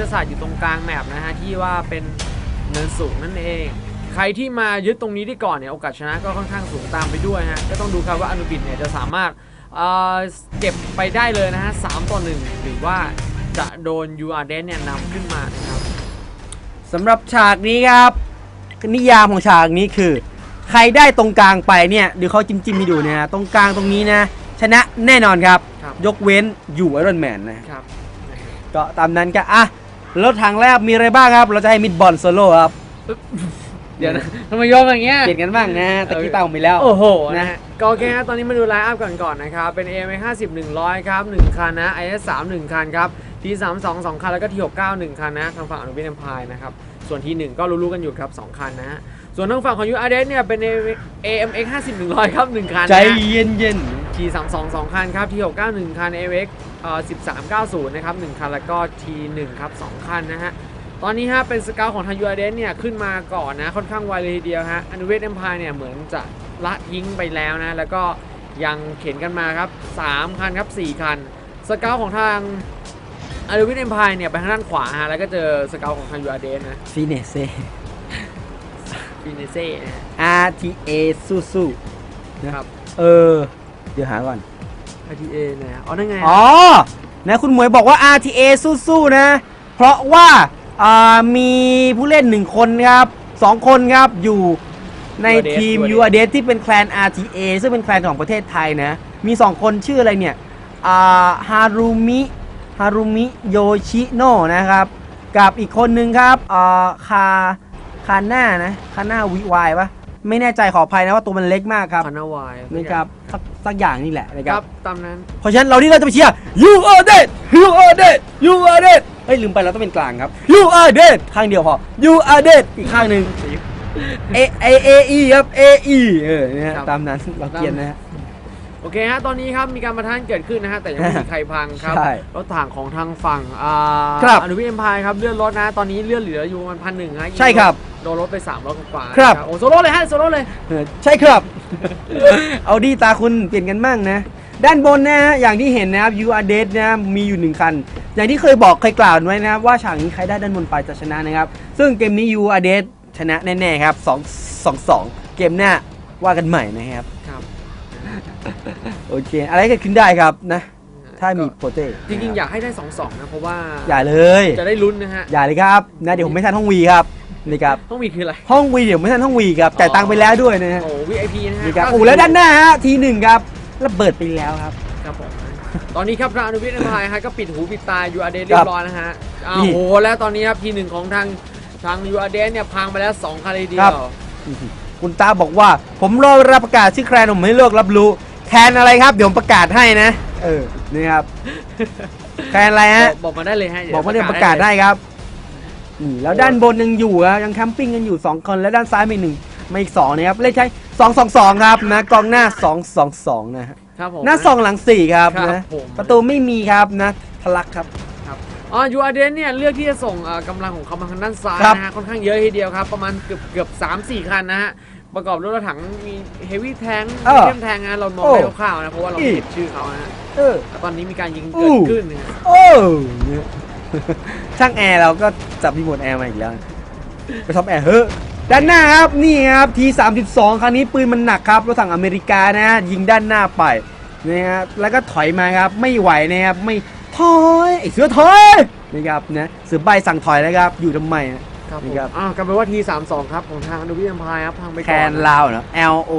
ทรศาสตร์อยู่ตรงกลางแมปนะฮะที่ว่าเป็นเนินสูงนั่นเอง ใครที่มายึดตรงนี้ได้ก่อนเนี่ยโอกาสชนะก็ค่อนข้างสูงตามไปด้วยฮะก็ต้องดูครับว่าอนุบินเนี่ยจะสามารถเอ่อเก็บไปได้เลยนะฮะสามต่อหนึ่งหรือว่าจะโดนยูอาร์เดนเนี่ยนำขึ้นมานะครับสำหรับฉากนี้ครับนิยามของฉากนี้คือ ใครได้ตรงกลางไปเนี่ยเดี๋ยวเขาจิ้มจิ้มๆให้ดูนะฮะตรงกลางตรงนี้นะ ชนะแน่นอนครับครับ ยกเว้นอยู่ไอรอนแมนนะครับก็ตามนั้นก็อะ แล้วทางแรกมีอะไรบ้างครับ เราจะให้มิดบอลโซโล่ครับ เดี๋ยวนะทำไมยอมอย่างเงี้ย เปลี่ยนกันบ้างนะตะกี้เต่าไปแล้ว โอ้โหนะนะฮะ ฮะก็โอเคฮะตอนนี้มาดูไลน์อัพก่อนก่อนนะครับ เป็น AMA 50 100 ครับ 1 คันนะ IS 3 1 คันครับ T 3 2 2 คัน แล้วก็ T 6 9 1 คันนะ ทางฝั่งอนุวิทย์เอ็มพายนะครับ ส่วน T 1ก็รู้ๆกันอยู่ครับ 2 คันนะฮะส่วนทางฝั่งของ u r d เนี่ย เป็น AMA 50 100 ครับ 1 คันนะ ใจเย็น T 3 2 2 คันครับ T 6 9 1 คัน AX 1390 นะครับ 1 คัน แล้วก็ T1 ครับ 2 คันนะฮะ ตอนนี้ฮะ เป็นสเกลของทายูไอเดนเนี่ย ขึ้นมาก่อนนะ ค่อนข้างไวเลยทีเดียวฮะอนุเวทเอ็มพายเนี่ย เหมือนจะละยิงไปแล้วนะ แล้วก็ยังเข็นกันมาครับ 3 คันครับ 4 คัน สเกลของทางอนุเวทเอ็มพายเนี่ย ไปทางด้านขวาฮะ แล้วก็เจอสเกลของทายูไอเดนนะฟินเนเซ่ฟินเนเซ่ RTA ซูสูนะครับ เออ เดี๋ยวหาก่อน RTA นะฮะอ๋อนั่นไงอ๋อ นะคุณหมวยบอกว่า RTA สู้ๆนะ เพราะว่าอ่ามีผู้เล่นหนึ่งคนครับสองคนครับอยู่ในทีม u ู d ที่เป็นแคลน RTA ซึ่งเป็นแคลนของประเทศไทยนะ มีสองคนชื่ออะไรเนี่ยอ่าฮารุมิฮารุมิโยชิโนะนะครับ กับอีกคนนึงครับอ่าคาคาน่านะคาน่าวิวายปะไม่แน่ใจขออภัยนะว่าตัวมันเล็กมากครับพานาวายนะครับ สักสักอย่างนี่แหละนะคครัรับ บตามนั้น เพราะฉะนั้นเราที่เราจะไปเชียร์ you are dead you are dead you are dead เฮ้ยลืมไปเราต้องเป็นกลางครับ you are dead ข้างเดียวพอ you are dead อีกข้างหนึ่ง a a a e ครับ a e เออเนี่ยครับ ตามนั้นเราเกียนนะฮะ โอเคฮะ ตอนนี้ครับ มีการประทานเกิดขึ้นนะฮะ แต่ยังไม่มีใครพังครับ ใช่รถถังของทางฝั่งอ่าครับ อนุวิเอ็มพายครับ เลื่อนรถนะ ตอนนี้เลื่อนเหลืออยู่ประมันพันหนึ่งฮะยิงใช่ครับ โดนรถไป3รถกว่าๆครับ โอ้โซโล่เลยฮะ โซโล่เลย เออใช่ครับ เอาดีตาคุณเปลี่ยนกันมั่งนะ ด้านบนนะฮะอย่างที่เห็นนะครับ you are dead นะมีอยู่หนึ่งคัน อย่างที่เคยบอกเคยกล่าวไว้นะครับว่าฉากนี้ใครได้ด้านบนไปจะชนะนะครับ ซึ่งเกมนี้ you are dead ชนะแน่ๆครับ2 2 2 เกมหน้าว่ากันใหม่นะครับ ครับโอเค อะไรเกิดขึ้นได้ครับนะ ถ้ามีโปรเต้จริงๆ อยากให้ได้ 2-2 นะ เพราะว่า อย่าเลย จะได้ลุ้นนะฮะ อย่าเลยครับนะเดี๋ยวผมไม่ทันห้องวีครับ นี่ครับต้องมีคืออะไร ห้องวีเดี๋ยวไม่ทันห้องวีครับจ่ายตังค์ไปแล้วด้วยนะฮะโอ้ VIP นะฮะนี่ครับโอ้แล้วด้านหน้าฮะทีหนึ่งครับระเบิดไปแล้วครับครับผมตอนนี้ครับทางอนุวิทย์พายฮะก็ปิดหูปิดตายูอาเดนเรียบร้อยนะฮะอ้าวนี่โหแล้วตอนนี้ครับทีหนึ่งของทางทางยูอาเดนเนี่ยพังไปแล้ว2คันเลยทีเดีครัยบวคุณตาบอกว่า ผมรอเวลาประกาศชื่อแคลนผมไม่เลิกรับรู้แคนอะไรครับ เดี๋ยวผมประกาศให้นะ เออ นี่ครับแคนอะไรฮะ บอกมาได้เลยฮะบอกว่าเดี๋ยวประกาศได้ครับ นี่แล้วด้านบนยังอยู่อะยังแคมปิ้งกันอยู่ 2 คนและด้านซ้ายมีหนึ่งมาอีก2นะครับเลขใช้2 2 2ครับนะกองหน้า 2 2 2นะฮะครับผม หน้าสองหลังสี่ครับครับนะผม ประตูไม่มีครับนะทะลักครับ อ๋อยูอาเดนเนี่ยเลือกที่จะส่งเอ่อกำลังของเขามาทางด้านซ้ายครับ นะฮะค่อนข้างเยอะทีเดียวครับ ประมาณเกือบเกือบสามสี่คันนะฮะ ประกอบด้วยรถถังมีเฮฟวี่แทงเออเข้มแทงนะเรามองโอ้ได้คร่าวๆนะ เพราะว่าเราอีไม่เห็นชื่อเขานะฮะเออแต่ตอนนี้มีการยิงอู้เกิดขึ้นนะฮะโอ้เนี่ย ช่างแอร์เราก็จับรีโมทแอร์มาอีกแล้วไปท็อปแอร์เฮ้อด้านหน้าครับนี่ครับที32ครั้งนี้ปืนมันหนักครับรถถังอเมริกานะฮะยิงด้านหน้าไปนะครับแล้วก็ถอยมาครับไม่ไหวนะครับไม่ถอยไอเสือถอยนี่ครับนะเสือใบสั่งถอยแล้วครับอยู่ทำไมนะ ครับผนี่มครับอ้าวกลายเป็นว่าทีสามสองครับของทางอนุวิทยมพายครับพังไปแคก่อนนลาวเนาะ L O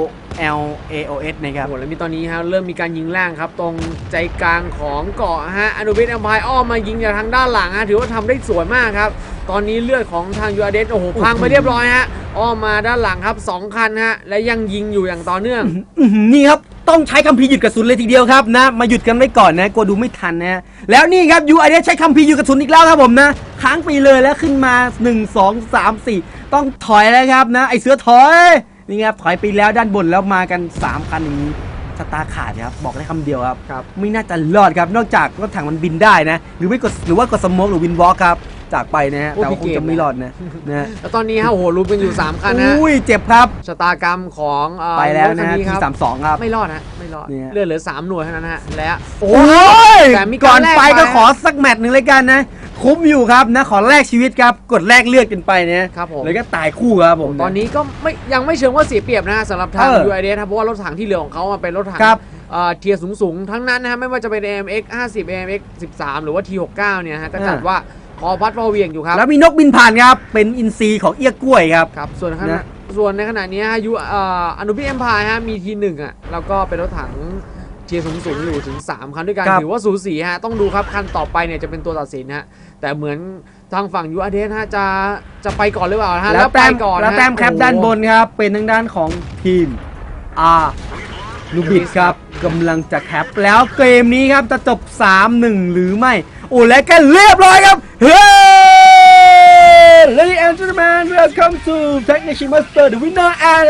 L A O S นะครับโอ้โหแล้วมีตอนนี้ฮะเริ่มมีการยิงแรงครับ ตรงใจกลางของเกาะฮะอนุวิทย์อัมพายอ้อมมายิงจากทางด้านหลังฮะถือว่าทำได้สวยมากครับ ตอนนี้เลือดของทางยูอาเดนโอ้โหพังไปเรียบร้อยฮะอ้อมมาด้านหลังครับสองคันฮะและยังยิงอยู่อย่างต่อเนื่องอื้อหือนี่ครับ ต้องใช้คัมภีร์หยุดกระสุนเลยทีเดียวครับนะ มาหยุดกันไว้ก่อนนะกลัวดูไม่ทันนะแล้วนี่ครับยูไอเใช้คัมภีร์หยุดกระสุนอีกแล้วครับผมนะค้างไปเลยแล้วขึ้นมา 1 2 3 4 ต้องถอยแล้วครับนะไอเสือถอยนี่ครับถอยไปแล้วด้านบนแล้วมากัน3คันอย่างนี้ชะตาขาดครับบอกได้คำเดียวครับครับ ไม่น่าจะรอดครับนอกจากรถถังมันบินได้นะ หรือไม่กดหรือว่ากดสโมกหรือวินวอล์กครับ จากไปนะฮะโอ้แต่ว่าคพี่งเกมจะไม่รอดนะนะแล้วตอนนี้ฮะโอ้โหรุมกันอยู่ 3 คันฮะอุ้ยเจ็บครับ ชะตากรรมของเอ่อไปแล้วรถคันะฮะคทีรับ สามสองครับ ไม่รอดฮะไม่รอดเนี่ย เลือดเหลือ 3 หน่วยเท่านั้นฮะและโอ้ยแต่มีก่กาอรนแลกไปไปก็ขอสักแมตช์หนึ่งเลยกันนะ คุ้มอยู่ครับนะ ขอแลกชีวิตครับ กดแลกเลือดกันไปเนี่ยครับผม แล้วก็ตายคู่ครับผม ตอนนี้ก็ไม่ยังไม่เชิงว่าเสียเปรียบนะสำหรับทาง เออ UID ครับเพราะว่ารถถังที่เหลือของเขามันเป็นรถถังครับ เอ่อเทียร์สูงๆ ทั้งนั้นนะฮะไม่ว่าจะเป็น AMX 50 AMX 13 หรือว่า T69 เนี่ยฮะก็จัดอ่าว่า พอพัดพอเหวียงอยู่ครับ แล้วมีนกบินผ่านครับ เป็นอินซีของเอี้ยกล้วยครับ ครับ ส่วนขณะนะส่วนในขณะนี้ฮะยูเอ่ออนุพิเอ็มพายฮะมีทีหนึ่งอะ แล้วก็เป็นรถถังเทียร์สูงๆอยู่ถึง 3 คันด้วยกันครับ ถือว่าสูสีฮะ ต้องดูครับ คันต่อไปเนี่ยจะเป็นตัวตัดสินฮะ แต่เหมือนทางฝั่ง UID ฮะจะจะไปก่อนหรือเปล่าฮะแล้วไปแต้มก่อนแล้วฮะแต้มแคปโอ้โห ด้านบนครับ เป็นทางด้านของทีมอาลูบิดครับกำลังจะแคปแล้วเกมนี้ครับจะจบ 3-1 หรือไม่ โอ้และก็เรียบร้อยครับเฮ้ Ladies and gentlemen welcome to Technician Master the winner and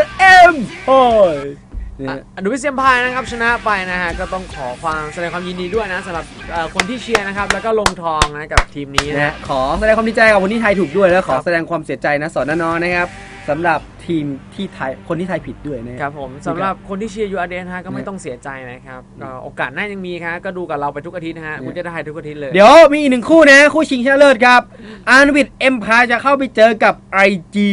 M โอ้ยเนี่ยอนุวิเซียมพายนะครับชนะไปนะฮะก็ต้องขอความแสดงความยินดีด้วยนะสำหรับเอ่อคนที่เชียร์นะครับแล้วก็ลงทองนะกับทีมนี้นะนะฮะขอแสดงความดีใจกับคนที่ทายถูกด้วยแล้วขอแสดงความเสียใจนะสอนน้องๆนะครับ สำหรับทีมที่ทายคนที่ทายผิดด้วยนะคครัรับบผมสำหรับคนที่เชียร์ยูอาร์เดนฮะก็ไม่ต้องเสียใจนะครับก็โอกาสหน้ายังมีครับก็ดูกับเราไปทุกอาทิตย์นะฮะคุณจะได้ทุกอาทิตย์เลย เดี๋ยวมีอีกหนึ่งคู่นะ คู่ชิงชนะเลิศครับอาร์นวิดเอ็มพาจะเข้าไปเจอกับไอจี